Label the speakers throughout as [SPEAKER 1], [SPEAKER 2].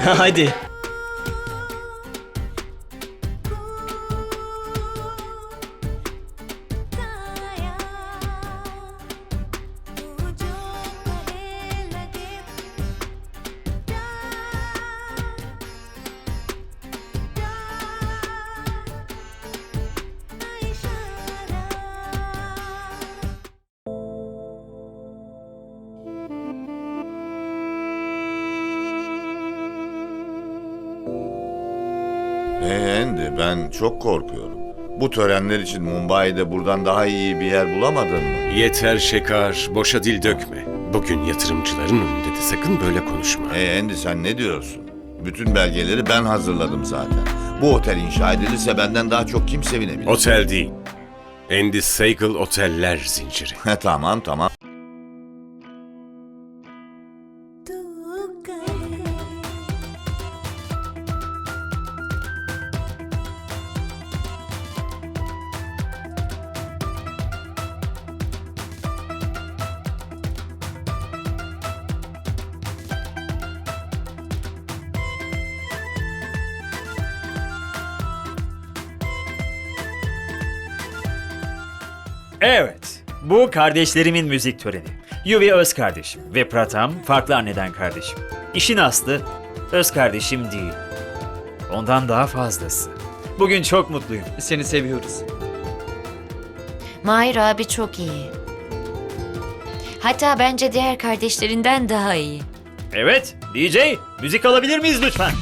[SPEAKER 1] Hadi.
[SPEAKER 2] Ee, Andy ben çok korkuyorum. Bu törenler için Mumbai'de buradan daha iyi bir yer bulamadın mı?
[SPEAKER 3] Yeter Şekar, boşa dil dökme. Bugün yatırımcıların önünde de sakın böyle konuşma.
[SPEAKER 2] Ee Andy sen ne diyorsun? Bütün belgeleri ben hazırladım zaten. Bu otel inşa edilirse benden daha çok kim sevinebilir?
[SPEAKER 3] Otel değil. Andy Seigel Oteller zinciri.
[SPEAKER 2] Tamam tamam.
[SPEAKER 1] Evet. Bu kardeşlerimin müzik töreni. Yuvi öz kardeşim ve Pratam farklı anneden kardeşim. İşin aslı öz kardeşim değil. Ondan daha fazlası. Bugün çok mutluyum.
[SPEAKER 4] Seni seviyoruz.
[SPEAKER 5] Mahir abi çok iyi. Hatta bence diğer kardeşlerinden daha iyi.
[SPEAKER 1] Evet, DJ, müzik alabilir miyiz lütfen?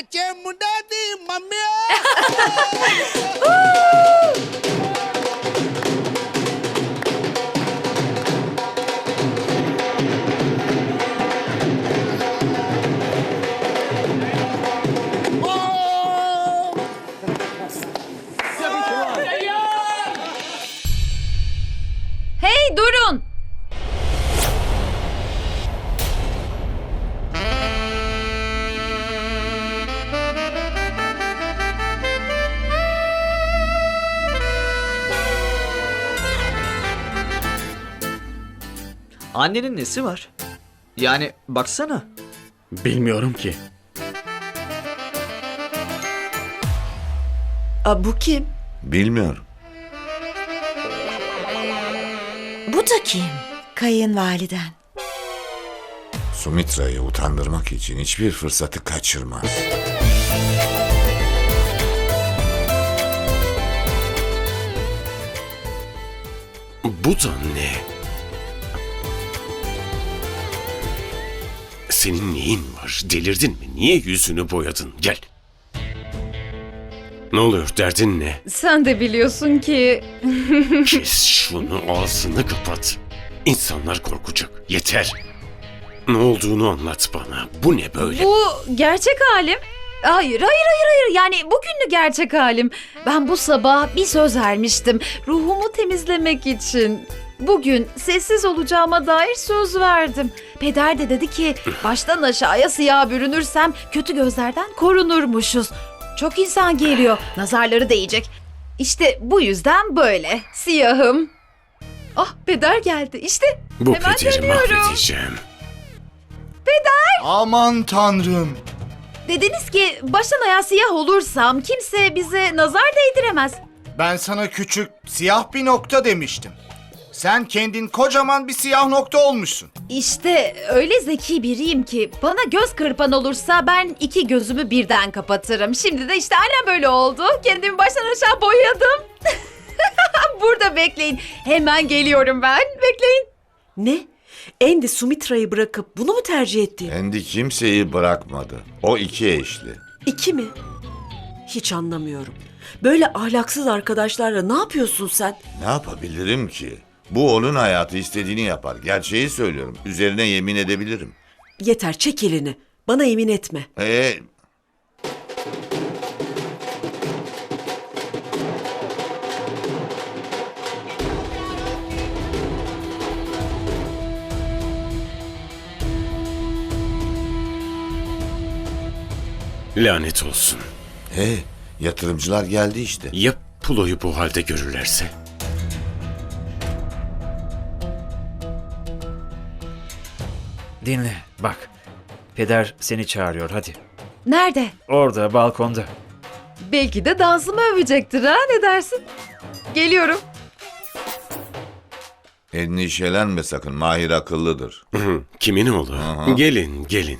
[SPEAKER 6] ਨੱਚੇ ਮੁੰਡੇ ਦੀ mummy
[SPEAKER 4] Annenin nesi var? Yani baksana.
[SPEAKER 3] Bilmiyorum ki.
[SPEAKER 7] Aa, bu kim?
[SPEAKER 2] Bilmiyorum.
[SPEAKER 5] Bu da kim?
[SPEAKER 7] Kayınvaliden.
[SPEAKER 2] Sumitra'yı utandırmak için hiçbir fırsatı kaçırmaz.
[SPEAKER 3] Bu da ne? Senin neyin var? Delirdin mi? Niye yüzünü boyadın? Gel. Ne oluyor? Derdin ne?
[SPEAKER 8] Sen de biliyorsun ki...
[SPEAKER 3] Kes şunu ağzını kapat. İnsanlar korkacak. Yeter. Ne olduğunu anlat bana. Bu ne böyle?
[SPEAKER 8] Bu gerçek halim. Hayır, hayır, hayır, hayır. Yani bugünlü gerçek halim. Ben bu sabah bir söz vermiştim. Ruhumu temizlemek için. Bugün sessiz olacağıma dair söz verdim. Peder de dedi ki baştan aşağıya siyah bürünürsem kötü gözlerden korunurmuşuz. Çok insan geliyor. Nazarları değecek. İşte bu yüzden böyle. Siyahım. Ah peder geldi. İşte
[SPEAKER 3] Bu
[SPEAKER 8] hemen
[SPEAKER 3] pederi
[SPEAKER 8] dönüyorum.
[SPEAKER 3] mahvedeceğim.
[SPEAKER 6] Aman tanrım.
[SPEAKER 8] Dediniz ki baştan ayağa siyah olursam kimse bize nazar değdiremez.
[SPEAKER 6] Ben sana küçük siyah bir nokta demiştim. Sen kendin kocaman bir siyah nokta olmuşsun.
[SPEAKER 8] İşte öyle zeki biriyim ki bana göz kırpan olursa ben iki gözümü birden kapatırım. Şimdi de işte aynen böyle oldu. Kendimi baştan aşağı boyadım. Burada bekleyin. Hemen geliyorum ben. Bekleyin.
[SPEAKER 9] Ne? Andy Sumitra'yı bırakıp bunu mu tercih etti?
[SPEAKER 2] Kendi kimseyi bırakmadı. O iki eşli.
[SPEAKER 9] İki mi? Hiç anlamıyorum. Böyle ahlaksız arkadaşlarla ne yapıyorsun sen?
[SPEAKER 2] Ne yapabilirim ki? Bu onun hayatı istediğini yapar. Gerçeği söylüyorum. Üzerine yemin edebilirim.
[SPEAKER 9] Yeter çek elini. Bana yemin etme.
[SPEAKER 2] Ee,
[SPEAKER 3] Lanet olsun.
[SPEAKER 2] hey, yatırımcılar geldi işte.
[SPEAKER 3] Ya Pulo'yu bu halde görürlerse?
[SPEAKER 1] Dinle, bak. Peder seni çağırıyor, hadi.
[SPEAKER 8] Nerede?
[SPEAKER 1] Orada, balkonda.
[SPEAKER 8] Belki de dansımı övecektir ha ne dersin? Geliyorum.
[SPEAKER 2] Endişelenme sakın. Mahir akıllıdır.
[SPEAKER 3] Kimin oğlu?
[SPEAKER 2] Aha.
[SPEAKER 3] Gelin, gelin.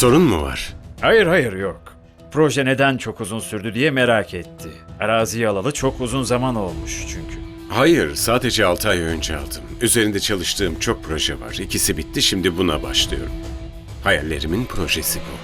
[SPEAKER 3] Sorun mu var?
[SPEAKER 1] Hayır hayır yok. Proje neden çok uzun sürdü diye merak etti. Araziyi alalı çok uzun zaman olmuş çünkü.
[SPEAKER 3] Hayır, sadece 6 ay önce aldım. Üzerinde çalıştığım çok proje var. İkisi bitti, şimdi buna başlıyorum. Hayallerimin projesi bu.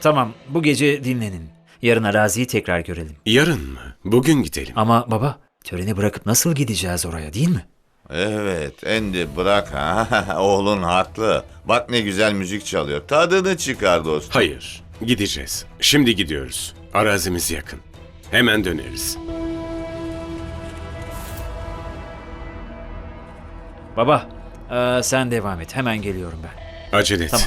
[SPEAKER 1] Tamam, bu gece dinlenin. Yarın araziyi tekrar görelim.
[SPEAKER 3] Yarın mı? Bugün gidelim.
[SPEAKER 1] Ama baba, töreni bırakıp nasıl gideceğiz oraya değil mi?
[SPEAKER 2] Evet, Endi bırak ha. Oğlun haklı. Bak ne güzel müzik çalıyor. Tadını çıkar dostum.
[SPEAKER 3] Hayır, gideceğiz. Şimdi gidiyoruz. Arazimiz yakın. Hemen döneriz.
[SPEAKER 1] Baba, eee, sen devam et. Hemen geliyorum ben.
[SPEAKER 3] Acele et.
[SPEAKER 1] Tamam.